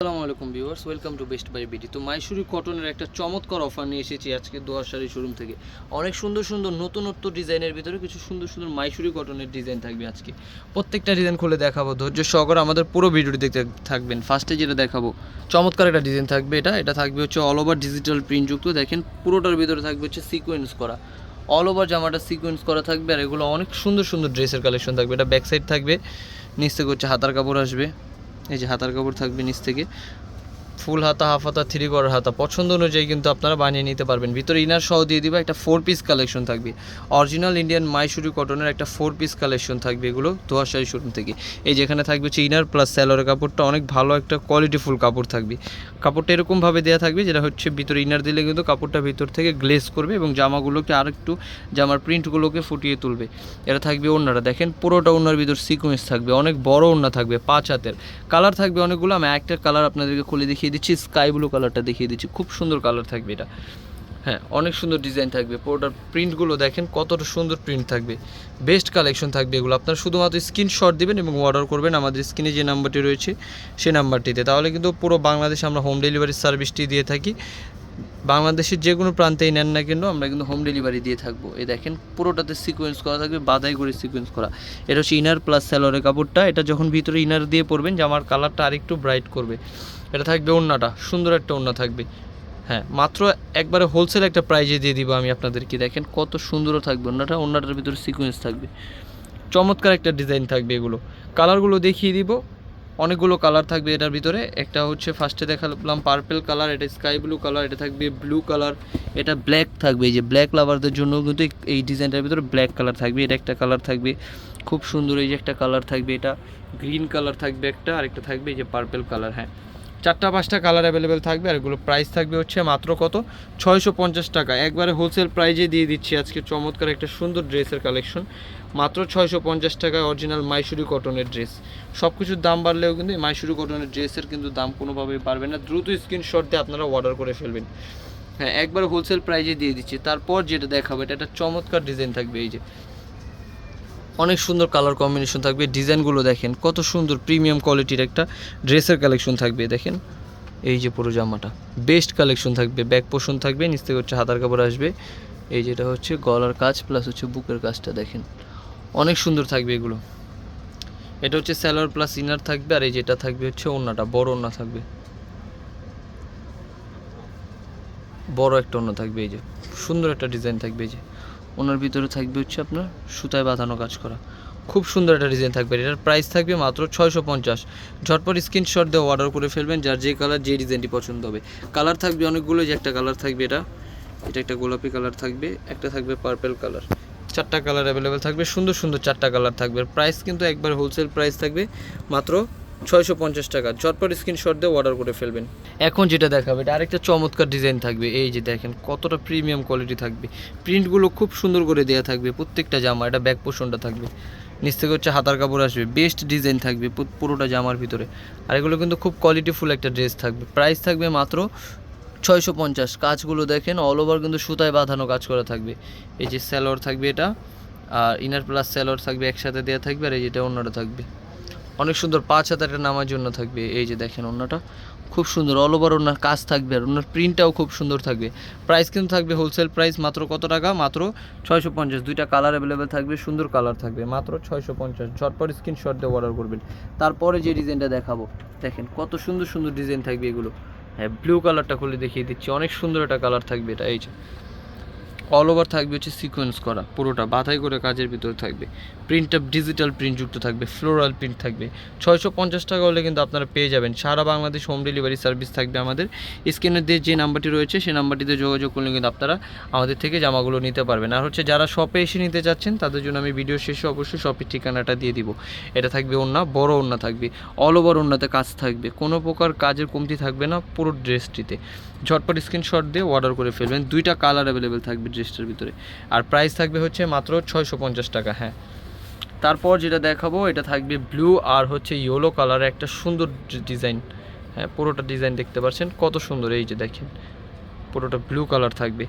আসসালামু আলাইকুম viewers, welcome to best buy BD. তো মাইসুরি কটনের একটা চমৎকার অফার নিয়ে এসেছি আজকে দোয়ার শাড়ি শোরুম থেকে। অনেক সুন্দর সুন্দর নতুনত্ব ডিজাইনের ভিতরে কিছু সুন্দর সুন্দর মাইসুরি কটনের ডিজাইন থাকবে আজকে। প্রত্যেকটা ডিজাইন খুলে দেখাবো, ধৈর্য সহকারে আমাদের পুরো ভিডিওটি দেখতে থাকবেন। ফার্স্টে যেটা দেখাবো, চমৎকার একটা ডিজাইন থাকবে এটা। এটা থাকবে হচ্ছে অল ওভার ডিজিটাল প্রিন্টযুক্ত দেখেন, পুরোটার ভিতরে থাকবে হচ্ছে সিকোয়েন্স করা। অল ওভার জামাটা সিকোয়েন্স করা থাকবে আর এগুলো অনেক সুন্দর সুন্দর ড্রেসের কালেকশন থাকবে। এটা ব্যাক সাইড থাকবে থেকে হচ্ছে হাতার কাপড় আসবে। এই যে হাতার কাপড় থাকবে নিচ থেকে। ফুল হাতা, হাফ হাতা থ্রি করার হাতা, পছন্দ অনুযায়ী কিন্তু আপনারা বানিয়ে নিতে পারবেন। ভিতরে ইনার সহ দিয়ে দিবে একটা ফোর পিস কালেকশন থাকবে। অরিজিনাল ইন্ডিয়ান মাইসুরি কটনের একটা ফোর পিস কালেকশন থাকবে এগুলো দোয়াশারি শোরুম থেকে। এই যেখানে থাকবে হচ্ছে ইনার প্লাস স্যালোয়ারের কাপড়টা, অনেক ভালো একটা কোয়ালিটিফুল কাপড় থাকবে। কাপড়টা এরকমভাবে দেওয়া থাকবে যেটা হচ্ছে ভিতরে ইনার দিলে কিন্তু কাপড়টা ভিতর থেকে গ্লেজ করবে এবং জামাগুলোকে আর একটু জামার প্রিন্টগুলোকে ফুটিয়ে তুলবে। এটা থাকবে ওড়নাটা। দেখেন পুরোটা ওড়নার ভিতর সিকোয়েন্স থাকবে, অনেক বড় ওড়না থাকবে পাঁচ হাতের। কালার থাকবে অনেকগুলো, আমি একটা কালার আপনাদেরকে খুলে দেখিয়ে দিচ্ছি স্কাই ব্লু কালারটা দেখিয়ে দিচ্ছি। খুব সুন্দর কালার থাকবে এটা। হ্যাঁ অনেক সুন্দর ডিজাইন থাকবে। পুরোটার প্রিন্টগুলো দেখেন কতটা সুন্দর প্রিন্ট থাকবে। বেস্ট কালেকশন থাকবে এগুলো। আপনারা শুধুমাত্র স্ক্রিনশট দেবেন এবং অর্ডার করবেন। আমাদের স্ক্রিনে যে নাম্বারটি রয়েছে সেই নাম্বারটিতে তাহলে কিন্তু পুরো বাংলাদেশে আমরা হোম ডেলিভারি সার্ভিসটি দিয়ে থাকি। বাংলাদেশের যে কোনো প্রান্তেই নেন না কেন আমরা কিন্তু হোম ডেলিভারি দিয়ে থাকব। এই দেখেন, পুরোটাতে সিকোয়েন্স করা থাকবে, বাদাই করে সিকোয়েন্স করা। এটা হচ্ছে ইনার প্লাস স্যালোয়ারের কাপড়টা। এটা যখন ভিতরে ইনার দিয়ে পরবেন, জামার কালারটা আরেকটু ব্রাইট করবে। এটা থাকবে ওড়নাটা, সুন্দর একটা ওড়না থাকবে। হ্যাঁ মাত্র একবারে হোলসেল একটা প্রাইজে দিয়ে দিব আমি আপনাদেরকে। দেখেন কত সুন্দরও থাকবে ওড়নাটা, ওড়নাটার ভিতরে সিকোয়েন্স থাকবে। চমৎকার একটা ডিজাইন থাকবে এগুলো। কালারগুলো দেখিয়ে দিব। অনেকগুলো কালার থাকবে এটার ভিতরে। একটা হচ্ছে ফার্স্টে দেখালাম পার্পেল কালার, এটা স্কাই ব্লু কালার, এটা থাকবে ব্লু কালার, এটা ব্ল্যাক থাকবে। এই যে ব্ল্যাক লাভারদের জন্য কিন্তু এই- ডিজাইনটার ভিতরে ব্ল্যাক কালার থাকবে, এটা একটা কালার থাকবে। খুব সুন্দর এই যে একটা কালার থাকবে এটা। গ্রিন কালার থাকবে একটা আর একটা থাকবে এই যে পার্পেল কালার হ্যাঁ। চারটা পাঁচটা কালার অ্যাভেলেবেল থাকবে আর এগুলো প্রাইস থাকবে হচ্ছে মাত্র কত? ছয়শো পঞ্চাশ টাকা। একবারে হোলসেল প্রাইজে দিয়ে দিচ্ছি আজকে চমৎকার একটা সুন্দর ড্রেসের কালেকশন মাত্র ছয়শো পঞ্চাশ টাকায় অরিজিনাল মাইসুরি কটনের ড্রেস সব কিছুর দাম বাড়লেও কিন্তু এই মাইসুরি কটনের ড্রেসের কিন্তু দাম কোনোভাবেই বাড়বে না। দ্রুত স্ক্রিনশট দিয়ে আপনারা অর্ডার করে ফেলবেন। হ্যাঁ একবার হোলসেল প্রাইজে দিয়ে দিচ্ছি। তারপর যেটা দেখাবো, এটা একটা চমৎকার ডিজাইন থাকবে এই যে। অনেক সুন্দর কালার কম্বিনেশন থাকবে। ডিজাইনগুলো দেখেন, কত সুন্দর প্রিমিয়াম কোয়ালিটির একটা ড্রেসের কালেকশন থাকবে, দেখেন। এই যে পুরো জামাটা বেস্ট কালেকশন থাকবে ব্যাক পোষণ থাকবে, নিচ থেকে হচ্ছে হাতার কাপড় আসবে। এই যেটা হচ্ছে গলার কাজ প্লাস হচ্ছে বুকের কাজটা, দেখেন। অনেক সুন্দর থাকবে এগুলো। এটা হচ্ছে স্যালোয়ার প্লাস ইনার থাকবে, আর এই যেটা থাকবে হচ্ছে ওড়নাটা বড় ওড়না থাকবে। বড় একটা ওড়না থাকবে, এই যে। সুন্দর একটা ডিজাইন থাকবে, এই যে। ওনার ভিতরে থাকবে হচ্ছে আপনার সুতায় বাঁধানো কাজ করা। খুব সুন্দর একটা ডিজাইন থাকবে। এটার প্রাইস থাকবে মাত্র ছয়শো পঞ্চাশ। ঝটপট স্ক্রিনশট দিয়ে অর্ডার করে ফেলবেন, যার যে কালার যে ডিজাইনটি পছন্দ হবে। কালার থাকবে অনেকগুলো, যে একটা কালার থাকবে এটা। এটা একটা গোলাপি কালার থাকবে, একটা থাকবে পার্পেল কালার চারটা কালার অ্যাভেলেবেল থাকবে, সুন্দর সুন্দর চারটা কালার থাকবে। প্রাইস কিন্তু একবার হোলসেল প্রাইস থাকবে, মাত্র ছয়শো পঞ্চাশ টাকা। ঝটপট স্ক্রিনশট দিয়ে অর্ডার করে ফেলবেন। এখন যেটা দেখাবে, এটা আরেকটা চমৎকার ডিজাইন থাকবে। এই যে দেখেন, কতটা প্রিমিয়াম কোয়ালিটি থাকবে। প্রিন্টগুলো খুব সুন্দর করে দেওয়া থাকবে, প্রত্যেকটা জামা, এটা ব্যাক পোষণটা থাকবে। নিচ থেকে হচ্ছে হাতার কাপড় আসবে বেস্ট ডিজাইন থাকবে পুরোটা জামার ভিতরে। আর এগুলো কিন্তু খুব কোয়ালিটিফুল একটা ড্রেস থাকবে। প্রাইস থাকবে মাত্র ছয়শো পঞ্চাশ। কাজগুলো দেখেন অল ওভার কিন্তু সুতায় বাঁধানো কাজ করা থাকবে। এই যে স্যালোয়ার থাকবে এটা, আর ইনার প্লাস স্যালোয়ার থাকবে, একসাথে দেওয়া থাকবে, আর এই যেটা অন্যটা থাকবে। অনেক সুন্দর পাঁচ হাজারের নামার জন্য থাকবে। এই যে দেখেন অন্যটা খুব সুন্দর অল ওভার ওনার কাজ থাকবে আর ওনার প্রিন্টটাও খুব সুন্দর থাকবে। প্রাইস কিন্তু থাকবে হোলসেল প্রাইস মাত্র কত টাকা? মাত্র ছয়শো পঞ্চাশ। দুইটা কালার অ্যাভেলেবেল থাকবে, সুন্দর কালার থাকবে, মাত্র ছয়শো পঞ্চাশ। ঝটপট স্ক্রিনশট দিয়ে অর্ডার করবেন। তারপরে যে ডিজাইনটা দেখাবো, দেখেন কত সুন্দর সুন্দর ডিজাইন থাকবে এগুলো। হ্যাঁ ব্লু কালারটা খুলে দেখিয়ে দিচ্ছি, অনেক সুন্দর একটা কালার থাকবে এটা, এই যে। অল ওভার থাকবে হচ্ছে সিকোয়েন্স করা, পুরোটা বাধাই করে কাজের ভিতরে থাকবে। প্রিন্টটা ডিজিটাল প্রিন্ট যুক্ত থাকবে ফ্লোরাল প্রিন্ট থাকবে। ছয়শো পঞ্চাশ টাকা হলে কিন্তু আপনারা পেয়ে যাবেন। সারা বাংলাদেশ হোম ডেলিভারি সার্ভিস থাকবে আমাদের। স্ক্রিনের দিয়ে যে নাম্বারটি রয়েছে, সেই নাম্বারটিতে যোগাযোগ করলে কিন্তু আপনারা আমাদের থেকে জামাগুলো নিতে পারবেন। আর হচ্ছে যারা শপে এসে নিতে চাচ্ছেন, তাদের জন্য আমি ভিডিও শেষে অবশ্যই শপের ঠিকানাটা দিয়ে দিব। এটা থাকবে ওন্না বড় ওন্না থাকবে। অল ওভার ওন্নাতে কাজ থাকবে। কোনো প্রকার কাজের কমতি থাকবে না, পুরো ড্রেসটিতে ঝটপট স্ক্রিনশট দিয়ে অর্ডার করে ফেলবেন। দুইটা কালার অ্যাভেলেবেল থাকবে। ড্রেসটার ভিতরে। আর প্রাইস থাকবে হচ্ছে মাত্র ছয়শো পঞ্চাশ টাকা হ্যাঁ। তারপর যেটা দেখাবো, এটা থাকবে ব্লু আর হচ্ছে ইয়েলো কালারের একটা সুন্দর ডিজাইন হ্যাঁ পুরোটা ডিজাইন দেখতে পাচ্ছেন, কত সুন্দর। এই যে দেখেন, পুরোটা ব্লু কালার থাকবে।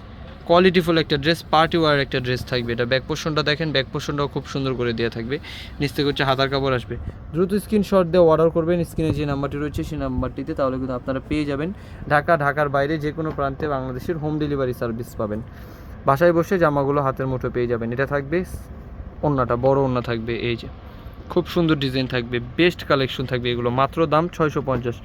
কোয়ালিটিফুল একটা ড্রেস পার্টি ওয়ার একটা ড্রেস থাকবে। এটা ব্যাক পোর্শনটা দেখেন ব্যাক পোর্শনটাও খুব সুন্দর করে দেওয়া থাকবে। নিচ থেকে হচ্ছে হাতার কাপড় আসবে। দ্রুত স্ক্রিনশট দিয়ে অর্ডার করবেন স্ক্রিনে যে নাম্বারটি রয়েছে, সেই নাম্বারটিতে তাহলে কিন্তু আপনারা পেয়ে যাবেন। ঢাকা, ঢাকার বাইরে যে কোনো প্রান্তে বাংলাদেশের হোম ডেলিভারি সার্ভিস পাবেন। বাসায় বসে জামাগুলো হাতের মুঠো পেয়ে যাবেন। এটা থাকবে ওন্নাটা, বড় ওন্না থাকবে, এই যে। খুব সুন্দর ডিজাইন থাকবে, বেস্ট কালেকশন থাকবে এগুলো, মাত্র দাম ছয়শো পঞ্চাশ।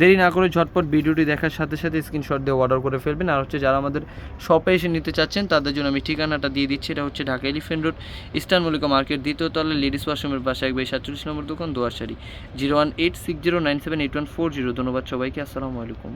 দেরি না করে ঝটপট ভিডিওটি দেখার সাথে সাথে স্ক্রিনশট দিয়ে অর্ডার করে ফেলবেন। আর হচ্ছে যারা আমাদের শপে এসে নিতে চাচ্ছেন, তাদের জন্য আমি ঠিকানাটা দিয়ে দিচ্ছি। এটা হচ্ছে Dhaka elephant road eastern Mallika market, দ্বিতীয় তলে লেডিস ওয়াশরুমের পাশে একবার সাতচল্লিশ নম্বর দোকান দোয়াশারি zero one eight six zero nine seven eight one four zero. ধন্যবাদ সবাইকে, আসসালামু আলাইকুম।